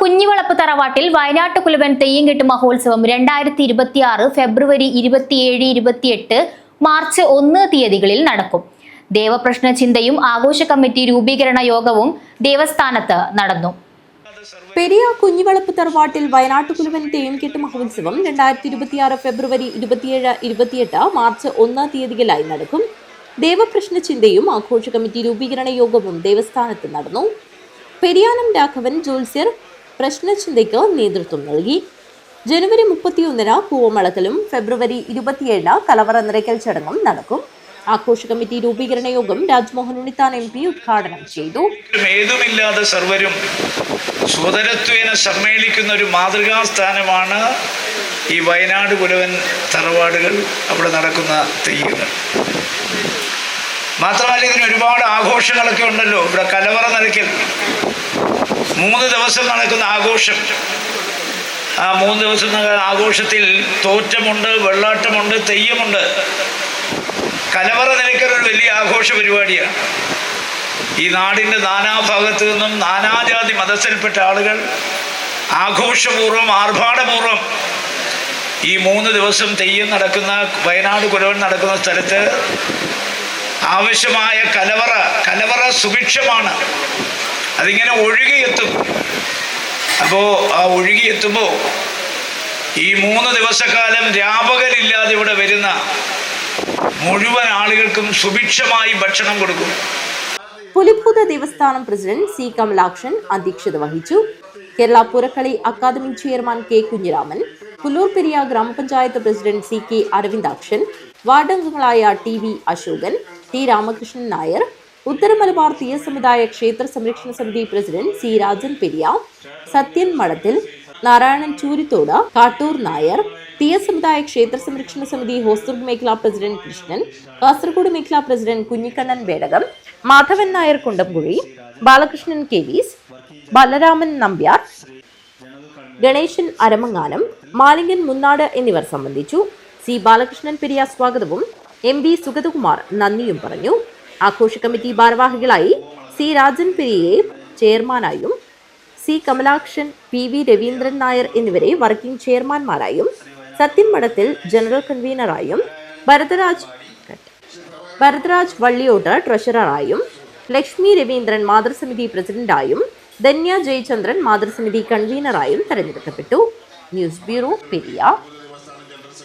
കുഞ്ഞിവളപ്പ് തറവാട്ടിൽ വയനാട്ട് കുലവൻ തെയ്യം തെയ്യംകെട്ട് മഹോത്സവം രണ്ടായിരത്തി ഇരുപത്തി ആറ് ഫെബ്രുവരി ഇരുപത്തിയേഴ് ഇരുപത്തിയെട്ട് മാർച്ച് ഒന്ന് തീയതികളിൽ നടക്കും. ദേവപ്രശ്ന ചിന്തയും ആഘോഷ കമ്മിറ്റി രൂപീകരണ യോഗവും ദേവസ്ഥാനത്ത് നടന്നു. പെരിയ കുഞ്ഞിവളപ്പ് തറവാട്ടിൽ വയനാട്ടുകുലുവൻ തേൻകെട്ട് മഹോത്സവം രണ്ടായിരത്തി ഇരുപത്തിയാറ് ഫെബ്രുവരി ഇരുപത്തിയേഴ് ഇരുപത്തിയെട്ട് മാർച്ച് ഒന്നാം തീയതികളായി നടക്കും. ദേവപ്രശ്ന ചിന്തയും ആഘോഷ കമ്മിറ്റി രൂപീകരണ യോഗവും ദേവസ്ഥാനത്ത് നടന്നു. പെരിയാനം രാഘവൻ ജോത്സ്യർ പ്രശ്നചിന്തയ്ക്ക് നേതൃത്വം നൽകി. ജനുവരി മുപ്പത്തിയൊന്നിന് പൂവമളക്കലും ഫെബ്രുവരി ഇരുപത്തിയേഴിന് കലവറ നിറയ്ക്കൽ ചടങ്ങും നടക്കും. ആഘോഷ കമ്മിറ്റി രൂപീകരണ യോഗം രാജ്മോഹൻ ഉണ്ണിത്താൻ എം പി ഉദ്ഘാടനം ചെയ്തു. ഏതുമില്ലാതെ സർവരും സ്വതരത്വേന സമ്മേളിക്കുന്ന ഒരു മാതൃകാ സ്ഥാനമാണ് ഈ വയനാട് കുലവൻ തറവാടുകൾ അവിടെ നടക്കുന്ന തെയ്യങ്ങൾ. മാത്രമല്ല ഇതിന് ഒരുപാട് ആഘോഷങ്ങളൊക്കെ ഉണ്ടല്ലോ. ഇവിടെ കലവറ നിരക്കൽ മൂന്ന് ദിവസം നടക്കുന്ന ആഘോഷം. ആ മൂന്ന് ദിവസം ആഘോഷത്തിൽ തോറ്റമുണ്ട് വെള്ളാട്ടമുണ്ട് തെയ്യമുണ്ട്. കലവറ നിലയ്ക്കലൊരു വലിയ ആഘോഷ പരിപാടിയാണ്. ഈ നാടിന്റെ നാനാഭാഗത്തു നിന്നും നാനാജാതി മതത്തിൽപ്പെട്ട ആളുകൾ ആഘോഷപൂർവം ആർഭാടപൂർവം ഈ മൂന്ന് ദിവസം തെയ്യം നടക്കുന്ന വയനാട് കുലവൻ നടക്കുന്ന സ്ഥലത്ത് ആവശ്യമായ കലവറ കലവറ സുഭിക്ഷമാണ്. അതിങ്ങനെ ഒഴുകിയെത്തും. അപ്പോൾ ആ ഒഴുകിയെത്തുമ്പോൾ ഈ മൂന്ന് ദിവസക്കാലം രാപകലില്ലാതെ ഇവിടെ വരുന്ന മുഴുവൻ ആളുകൾക്കും സുഭിക്ഷമായി ഭക്ഷണം കൊടുക്കും. പുലിഭൂത ദേവസ്ഥാനം പ്രസിഡന്റ് സി കമലാക്ഷൻ അധ്യക്ഷത വഹിച്ചു. Kerala Poorakkali academy chairman K Kunhiraman Pullur Periya ഗ്രാമപഞ്ചായത്ത് president C K Aravindakshan വാർഡംഗങ്ങളായ T V Ashokan T Ramakrishnan Nair ഉത്തര മലബാർ തീയ സമുദായ ക്ഷേത്ര സംരക്ഷണ സമിതി പ്രസിഡന്റ് സി രാജൻ പെരിയ സത്യൻ മഠത്തിൽ നാരായണൻ ചൂരിത്തോട് കാട്ടൂർ നായർ തീയ സമുദായ ക്ഷേത്ര സംരക്ഷണ സമിതി ഹോസ്ദുർഗ് മേഖലാ പ്രസിഡന്റ് കൃഷ്ണൻ കാസർഗോഡ് മേഖലാ പ്രസിഡന്റ് കുഞ്ഞിക്കണ്ണൻ വേടകം മാധവൻ നായർ കുണ്ടംകുഴി ബാലകൃഷ്ണൻ കെവീസ് ബലരാമൻ നമ്പ്യാർ ഗണേശൻ അരമങ്ങാനം മാലിംഗൻ മുന്നാട് എന്നിവർ സംബന്ധിച്ചു. സി ബാലകൃഷ്ണൻ പെരിയ സ്വാഗതവും. എം ബി സുഗതകുമാർ നന്ദിയും പറഞ്ഞു. ആഘോഷ കമ്മിറ്റി ഭാരവാഹികളായി C Rajan Periya ചെയർമാനായും C Kamalakshan P V Raveendran Nair എന്നിവരെ വർക്കിംഗ് ചെയർമാൻമാരായും സത്യൻ മഠത്തിൽ ജനറൽ കൺവീനറായും ഭരതരാജ് ഭരതരാജ് വള്ളിയോട്ട് ട്രഷററായും ലക്ഷ്മി രവീന്ദ്രൻ മാതൃസമിതി പ്രസിഡന്റായും ധന്യ ജയചന്ദ്രൻ മാതൃസമിതി കൺവീനറായും തെരഞ്ഞെടുക്കപ്പെട്ടു. News bureau Periya.